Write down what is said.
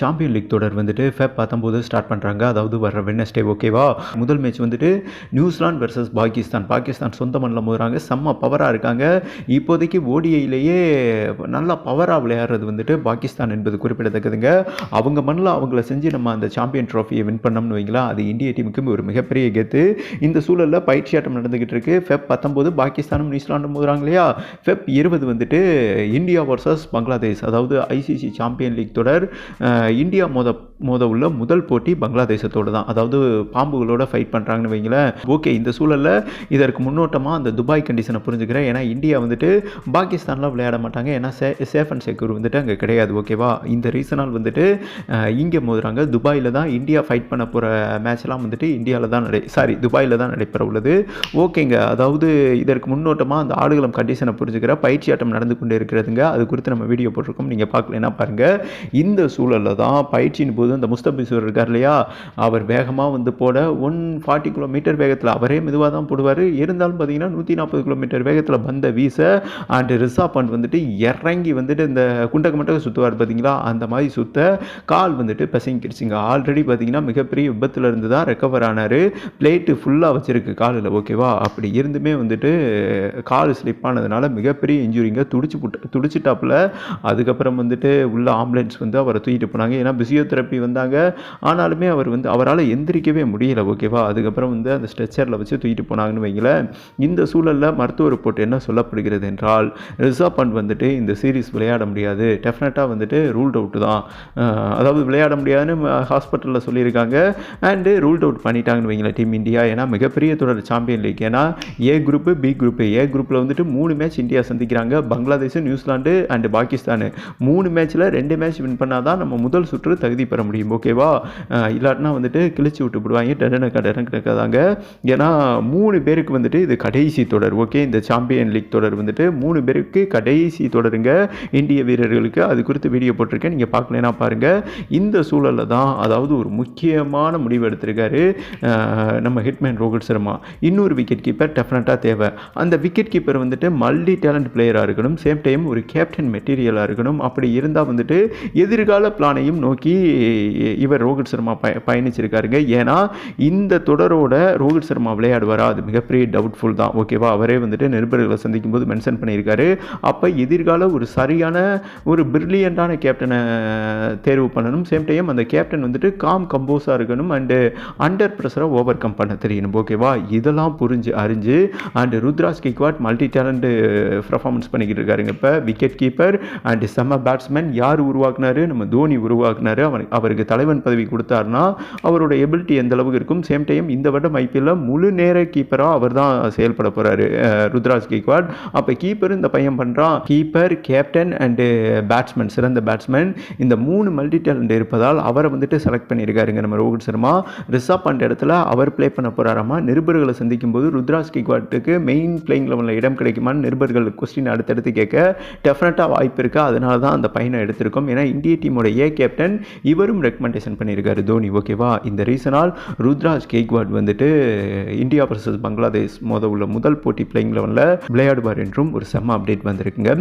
Champion league தொடர் வந்துட்டு Feb பத்தொம்போது ஸ்டார்ட் பண்ணுறாங்க அதாவது வர வெனஸ்டே ஓகேவா முதல் மேட்ச் வந்துட்டு நியூசிலாந்து வெர்சஸ் பாகிஸ்தான். பாகிஸ்தான் சொந்த மண்ணில் மோதுறாங்க. செம்ம பவராக இருக்காங்க. இப்போதைக்கு ஓடிஐயிலேயே நல்லா பவராக விளையாடுறது வந்துட்டு பாகிஸ்தான் என்பது குறிப்பிடத்தக்கதுங்க. அவங்க மண்ணில் அவங்கள செஞ்சு நம்ம அந்த சாம்பியன் ட்ராஃபியை வின் பண்ணோம்னு வைங்களா அது இந்திய டீமுக்கும் ஒரு மிகப்பெரிய கெத்து. இந்த சூழலில் பயிற்சி ஆட்டம் நடந்துகிட்டு இருக்கு. ஃபெப் பத்தொம்போது பாகிஸ்தானும் நியூசிலாண்டும் மோதுறாங்க இல்லையா? ஃபெப் இருபது வந்துட்டு இந்தியா வர்சஸ் பங்களாதேஷ். அதாவது ஐசிசி சாம்பியன் லீக் தொடர் இந்தியா மோத மோத உள்ள முதல் போட்டி பங்களாதேசத்தோடு தான். அதாவது பாம்புகளோட ஃபைட் பண்ணுறாங்கன்னு வைங்களேன். ஓகே இந்த சூழலில் இதற்கு முன்னோட்டமாக அந்த துபாய் கண்டிஷனை புரிஞ்சுக்கிறேன். ஏன்னா இந்தியா வந்துட்டு பாகிஸ்தானில் விளையாட மாட்டாங்க. ஏன்னா சே சேஃப் அண்ட் செக்யூர் வந்துட்டு அங்கே கிடையாது ஓகேவா இந்த ரீசனால் வந்துட்டு இங்கே மோதுறாங்க. துபாயில் தான் இந்தியா ஃபைட் பண்ண போகிற மேட்ச்லாம் வந்துட்டு இந்தியாவில் தான் நடை சாரி துபாயில் தான் நடைபெற உள்ளது. ஓகேங்க அதாவது இதற்கு முன்னோட்டமாக அந்த ஆடுகளம் கண்டிஷனை புரிஞ்சுக்கிற பயிற்சி ஆட்டம் நடந்து கொண்டு இருக்கிறதுங்க அது குறித்து நம்ம வீடியோ போட்டிருக்கோம். நீங்கள் பார்க்கலன்னா பாருங்கள் இந்த சூழலில் தான் பயிற்சியின் போது அந்த முஸ்தபிசூர் இருக்கார் இல்லையா? அவர் வேகமாக வந்து போட ஒன் ஃபார்ட்டி கிலோமீட்டர் வேகத்தில் அவரே மெதுவாக தான் போடுவார். இருந்தாலும் பார்த்தீங்கன்னா நூற்றி நாற்பது கிலோமீட்டர் வேகத்தில் பந்த வீச அண்ட் ரிசா பண்ட் வந்துட்டு இறங்கி வந்துட்டு இந்த குண்டக்க மட்டக்க சுற்றுவார் பார்த்தீங்களா அந்த மாதிரி சுத்த கால் வந்துட்டு பிசங்கிடுச்சுங்க ஆல்ரெடி பார்த்தீங்கன்னா மிகப்பெரிய விபத்தில் இருந்து தான் ரெக்கவர் ஆனார். பிளேட்டு ஃபுல்லாக வச்சுருக்கு காலில். ஓகேவா அப்படி இருந்துமே வந்துட்டு கால் ஸ்லிப் ஆனதுனால மிகப்பெரிய இன்ஜுரிங்க துடிச்சு புட்டு துடிச்சிட்டாப்புல. அதுக்கப்புறம் வந்துட்டு உள்ள ஆம்புலன்ஸ் வந்து அவரை தூக்கிட்டு போனாங்க ஏன்னா பிசியோதெரப்பி வந்தாங்க. ஆனாலுமே அவர் வந்து அவரால் எந்திரிக்கவே முடியல ஓகேவா? அதுக்கப்புறம் வந்து அந்த ஸ்ட்ரெச்சரில் வச்சு தூக்கிட்டு போனாங்கன்னு வைங்களேன். இந்த சூழலில் மருத்துவ ரிப்போர்ட் என்ன சொல்லப்படுகிறது என்றால் ரிசர்வ் பண்ட் வந்துட்டு இந்த சீரிஸ் விளையாட முடியாது. டெஃபினட்டாக வந்துட்டு ரூல்ட் அவுட்டு தான். அதாவது விளையாட முடியாதுன்னு ஹாஸ்பிட்டலில் சொல்லியிருக்காங்க. அண்டு ரூல்ட் அவுட் பண்ணிட்டாங்கன்னு வைங்களேன் டீம் இந்தியா ஏன்னா மிகப்பெரிய தொடர் சாம்பியன் லீக் ஏன்னா A group B group A குரூப்பில் வந்துட்டு மூணு மேட்ச் இந்தியா சந்திக்கிறாங்க. Bangladesh New Zealand and Pakistan. மூணு மேட்ச்சில் ரெண்டு மேட்ச் வின் பண்ணால் தான் நம்ம முதல் சுற்று தகுதி பெற முடியும் ஓகேவா இல்லாட்டினா வந்துட்டு கிழிச்சு விட்டு விடுவாங்க டெடனக்கா கிடக்காதாங்க ஏன்னா மூணு பேருக்கு வந்துட்டு இது கடைசி தொடர் ஓகே இந்த சாம்பியன் லீக் தொடர் வந்துட்டு மூணு பேருக்கு கடைசி தொடருங்க இந்திய வீரர்களுக்கு அது குறித்து வீடியோ போட்டிருக்கேன் நீங்கள் பார்க்கலனா பாருங்கள் இந்த சூழலில் தான் அதாவது ஒரு முக்கியமான முடிவு எடுத்திருக்காரு நம்ம ஹிட்மேன் ரோஹித் சர்மா இன்னொரு விக்கெட் கீப்பர் டெஃபினட்டாக தேவை அந்த விக்கெட் கீப்பர் வந்துட்டு மல்டி டேலண்ட் பிளேயராக இருக்கணும் சேம் டைம் ஒரு கேப்டன் மெட்டீரியலாக இருக்கணும் அப்படி இருந்தால் வந்துட்டு எதிர்கால பிளானையும் நோக்கி இவர் ரோஹித் சர்மா பய பயணிச்சிருக்காருங்க. ஏன்னா இந்த தொடரோட ரோஹித் சர்மா விளையாடுவாரா? அது மிகப்பெரிய டவுட்ஃபுல் தான். ஓகேவா அவரே வந்துட்டு நிருபர்களை சந்திக்கும் போது மென்ஷன் பண்ணியிருக்காரு. அப்போ எதிர்கால ஒரு சரியான ஒரு பிரில்லியண்டான கேப்டனை தேர்வு பண்ணணும். சேம் டைம் அந்த கேப்டன் வந்துட்டு காம் கம்போஸாக இருக்கணும். அண்டு அண்டர் ப்ரெஷரை ஓவர் கம் பண்ண தெரியணும். ஓகேவா இதெல்லாம் புரிஞ்சு அறிஞ்சு and Ruturaj Gaikwad multi talent performance பண்ணிக்கிட்டு இருக்காருங்க. இப்போ விக்கெட் கீப்பர் அண்டு செம்ம பேட்ஸ்மேன் யார் உருவாக்குனாரு? நம்ம தோனி உருவாக்குனாரு. அவன் அவருக்கு தலைவன் பதவி கொடுத்தாருன்னா அவரோட எபிலிட்டி எந்த அளவுக்கு இருக்கும்? சேம் டைம் இந்த வருடம் ஐபிஎல்ல முழு நேர கீப்பராக அவர் தான் செயல்பட போகிறாரு ருத்ராஜ் கேக்வாட் அப்போ கீப்பர் இந்த பையன் பண்ணுறான் கீப்பர் கேப்டன் அண்டு பேட்ஸ்மேன் சிறந்த பேட்ஸ்மேன் இந்த மூணு மல்டி டேலண்ட் இருப்பதால் அவரை வந்துட்டு செலக்ட் பண்ணியிருக்காருங்க நம்ம ரோஹித் சர்மா. ரிஷப் பண்ட் இடத்துல அவர் ப்ளே பண்ண போகிறாராமா நிருபர்களை சந்திக்கும் போது ருத்ராஜ் கேக்வாட்டுக்கு மெயின் பிளேயிங் லெவலில் இடம் கிடைக்குமான்னு நிருபர்கள் கொஸ்டின் அடுத்தடுத்து கேட்க டெஃபினட்டாக வாய்ப்பு இருக்குது அதனால தான் அந்த பையனை எடுத்திருக்கோம். ஏன்னா இந்திய டீமோட ஏ கேப்டன் இவரும் ரெக்கமெண்டேஷன் பண்ணியிருக்காரு தோனி ஓகேவா இந்த ரீசனால் ருத்ராஜ் கேக்வாட் வந்துட்டு இந்தியா வர்சஸ் பங்களாதேஷ் மோத உள்ள முதல் போட்டி பிளேயிங் லெவனில் விளையாடுவார் என்றும் ஒரு செம்ம அப்டேட் வந்திருக்குங்க.